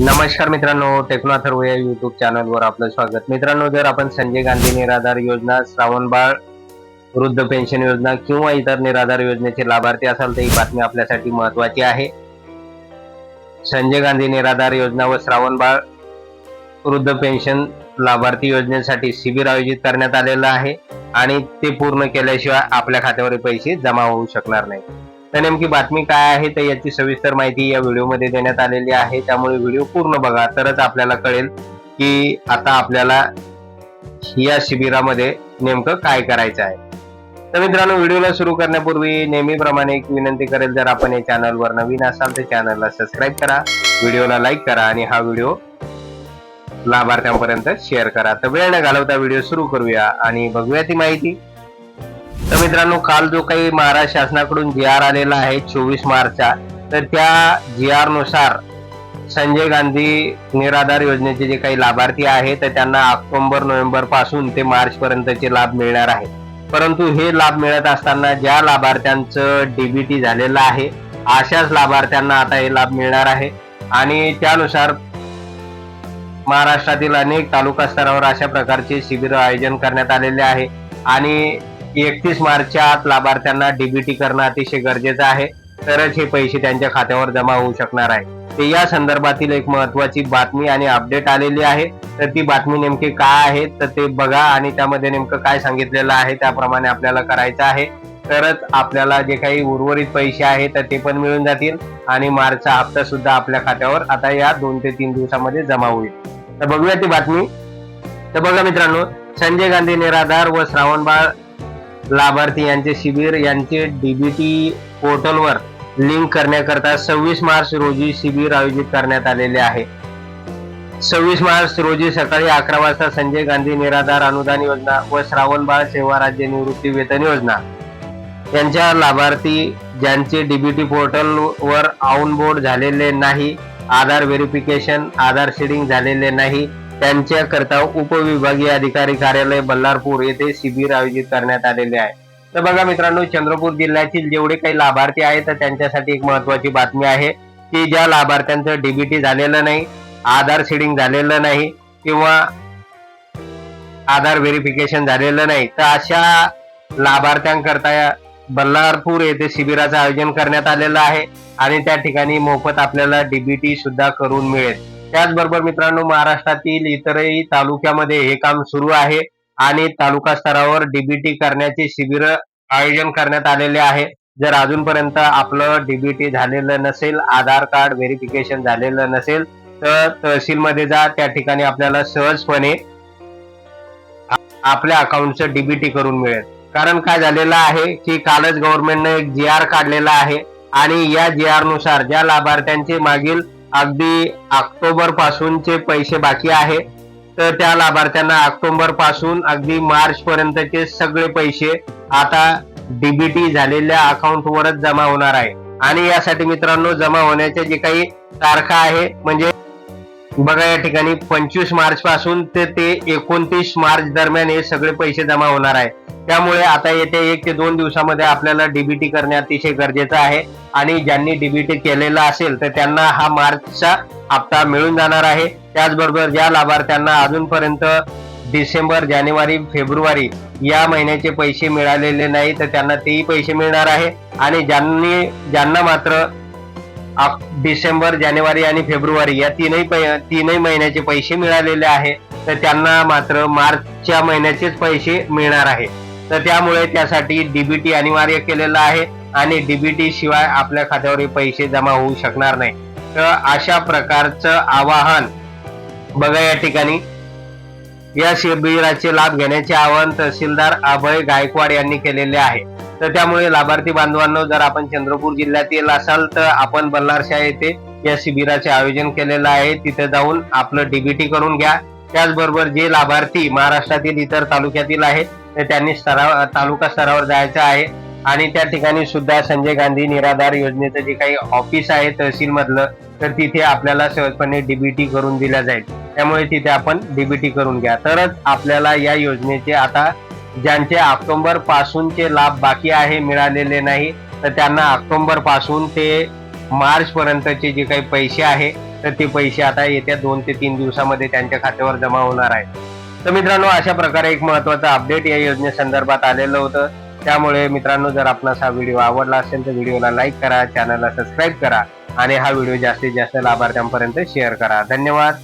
नमस्कार मित्रांनो टेक्नॉथर्व या युट्यूब चॅनलवर आपलं स्वागत. मित्रांनो जर आपण संजय गांधी निराधार योजना श्रावणबाळ वृद्ध पेन्शन योजना किंवा इतर निराधार योजनेचे लाभार्थी असाल तर ही बातमी आपल्यासाठी महत्वाची आहे. संजय गांधी निराधार योजना व श्रावणबाळ वृद्ध पेन्शन लाभार्थी योजनेसाठी शिबिर आयोजित करण्यात आलेलं आहे आणि ते पूर्ण केल्याशिवाय आपल्या खात्यावर पैसे जमा होऊ शकणार नाही तर नेमकी बातमी काय आहे तर याची सविस्तर माहिती या व्हिडिओमध्ये देण्यात आलेली आहे. त्यामुळे व्हिडिओ पूर्ण बघा. तरच आपल्याला कळेल की आता आपल्याला या शिबिरामध्ये नेमकं काय करायचं आहे. तर मित्रांनो व्हिडिओला सुरू करण्यापूर्वी नेहमीप्रमाणे एक विनंती करेल जर आपण या चॅनलवर नवीन असाल तर चॅनलला सबस्क्राईब करा व्हिडिओला लाईक करा आणि हा व्हिडिओ लाभार्थ्यांपर्यंत शेअर करा. तर वेळ न घालवता व्हिडिओ सुरू करूया आणि बघूया ती माहिती. तर मित्रांनो काल जो काही महाराष्ट्र शासनाकडून जी आर आलेला आहे चोवीस मार्चचा तर त्या जी आरनुसार संजय गांधी निराधार योजनेचे जे काही लाभार्थी आहेत तर त्यांना ऑक्टोबर नोव्हेंबरपासून ते मार्च पर्यंतचे लाभ मिळणार आहे परंतु हे लाभ मिळत असताना ज्या लाभार्थ्यांचं डीबीटी झालेलं आहे अशाच लाभार्थ्यांना आता हे लाभ मिळणार आहे. आणि त्यानुसार महाराष्ट्रातील अनेक तालुका स्तरावर अशा प्रकारचे शिबिर आयोजन करण्यात आलेले आहे. आणि एकतीस मार्चच्या आत लाभार्थ्यांना डीबीटी करणं अतिशय गरजेचं आहे. तरच हे पैसे त्यांच्या खात्यावर जमा होऊ शकणार आहे. ते या संदर्भातील एक महत्वाची बातमी आणि अपडेट आलेली आहे. तर ती बातमी नेमकी काय आहे तर ते बघा आणि त्यामध्ये नेमकं काय सांगितलेलं आहे त्याप्रमाणे आपल्याला करायचं आहे. तरच आपल्याला जे काही उर्वरित पैसे आहेत तर ते पण मिळून जातील आणि मार्चचा हप्ता सुद्धा आपल्या खात्यावर आता या दोन ते तीन दिवसामध्ये जमा होईल. तर बघूया ती बातमी. तर बघा मित्रांनो संजय गांधी निराधार व श्रावणबाळ लाभार्थी यांचे शिबिर यांचे डीबीटी पोर्टलवर लिंक करण्याकरता सव्वीस मार्च रोजी शिबिर आयोजित करण्यात आलेले आहे. सव्वीस मार्च रोजी सकाळी अकरा वाजता संजय गांधी निराधार अनुदान योजना व श्रावणबाळ सेवा राज्य निवृत्ती वेतन योजना यांच्या लाभार्थी ज्यांचे डीबीटी पोर्टल वर ऑन बोर्ड झालेले नाही आधार व्हेरिफिकेशन आधार शेडिंग झालेले नाही त्यांच्याकरता उपविभागीय अधिकारी कार्यालय बल्लारपूर येथे शिबिर आयोजित करण्यात आलेले आहे. तर बघा मित्रांनो चंद्रपूर जिल्ह्यातील जेवढे काही लाभार्थी आहेत तर त्यांच्यासाठी एक महत्वाची बातमी आहे की ज्या लाभार्थ्यांचं डीबीटी झालेलं नाही आधार सीडिंग झालेलं नाही किंवा आधार व्हेरिफिकेशन झालेलं नाही तर अशा लाभार्थ्यांकरता बल्लारपूर येथे शिबिराचं आयोजन करण्यात आलेलं आहे आणि त्या ठिकाणी मोफत आपल्याला डीबीटी सुद्धा करून मिळेल. त्याचबरोबर मित्रांनो महाराष्ट्रातील इतरही तालुक्यामध्ये हे काम सुरू आहे आणि तालुका स्तरावर डीबीटी करण्याचे शिबिर आयोजन करण्यात आलेले आहे. जर अजूनपर्यंत आपलं डीबीटी झालेलं नसेल आधार कार्ड व्हेरिफिकेशन झालेलं नसेल तर तहसीलमध्ये जा. त्या ठिकाणी आपल्याला सहजपणे आपल्या अकाउंटचं डीबीटी करून मिळेल. कारण काय झालेलं आहे की कालच गव्हर्नमेंटने एक जी आर काढलेला आहे आणि या जी आरनुसार ज्या लाभार्थ्यांचे मागील अगदी ऑक्टोबर पासूनचे पैसे बाकी आहे. तर त्या लाभार्थ्यांना ऑक्टोबरपासून अगदी मार्च पर्यंतचे सगळे पैसे आता डीबीटी झालेल्या अकाउंटवरच जमा होणार आहे. आणि यासाठी मित्रांनो जमा होण्याच्या जे काही तारखा आहे म्हणजे बघा या ठिकाणी पंचवीस मार्च पासून ते ते एकोणतीस मार्च दरम्यान हे सगळे पैसे जमा होणार आहे. त्यामुळे आता येत्या एक ते दोन दिवसामध्ये आपल्याला डीबीटी करणे अतिशय गरजेचं आहे. आणि ज्यांनी डीबीटी केलेला असेल तर त्यांना हा मार्चचा हप्ता मिळून जाणार आहे. त्याचबरोबर ज्या लाभार्थ्यांना अजूनपर्यंत डिसेंबर जानेवारी फेब्रुवारी या महिन्याचे पैसे मिळालेले नाही तर त्यांना तेही पैसे मिळणार आहे. आणि ज्यांनी ज्यांना मात्र डिसेंबर जानेवारी आणि फेब्रुवारी या तीनही पै- तीनही महिन्याचे पैसे मिळालेले आहे तर त्यांना मात्र मार्चच्या महिन्याचेच पैसे मिळणार आहे. तर त्यामुळे त्यासाठी डीबीटी अनिवार्य केलेलं आहे आणि डीबीटी शिवाय आपल्या खात्यावर पैसे जमा होऊ शकणार नाही. तर अशा प्रकारचं आवाहन बघा या ठिकाणी. या शिबिराचे लाभ घेण्याचे आवाहन तहसीलदार अभय गायकवाड यांनी केलेले आहे. तर त्यामुळे लाभार्थी बांधवांनो जर आपण चंद्रपूर जिल्ह्यातील असाल तर आपण बल्लारशा येथे या शिबिराचे आयोजन केलेलं आहे. तिथे जाऊन आपलं डीबीटी करून घ्या. त्याचबरोबर जे लाभार्थी महाराष्ट्रातील इतर तालुक्यातील आहेत तर त्यांनी स्तरा तालुका स्तरावर जायचं आहे. आणि त्या ठिकाणी सुद्धा संजय गांधी निराधार योजनेचं जे काही ऑफिस आहे तहसील मधलं तर तिथे आपल्याला सहजपणे डीबीटी करून दिल्या जाईल. त्यामुळे तिथे आपण डीबीटी करून घ्या. तरच आपल्याला या योजनेचे आता ज्यांचे ऑक्टोंबर पासूनचे लाभ बाकी आहे मिळालेले नाही तर त्यांना ऑक्टोबरपासून ते मार्च पर्यंतचे जे काही पैसे आहे तर ते पैसे आता येत्या दोन ते तीन दिवसामध्ये त्यांच्या खात्यावर जमा होणार आहे तर मित्रांनो अशा प्रकारे एक महत्वाचं अपडेट या योजनेसंदर्भात आलेलं होतं. त्यामुळे मित्रांनो जर आपणास हा व्हिडिओ आवडला असेल तर व्हिडिओला लाईक करा चॅनलला सबस्क्राईब करा आणि हा व्हिडिओ जास्तीत जास्त लाभार्थ्यांपर्यंत शेअर करा. धन्यवाद.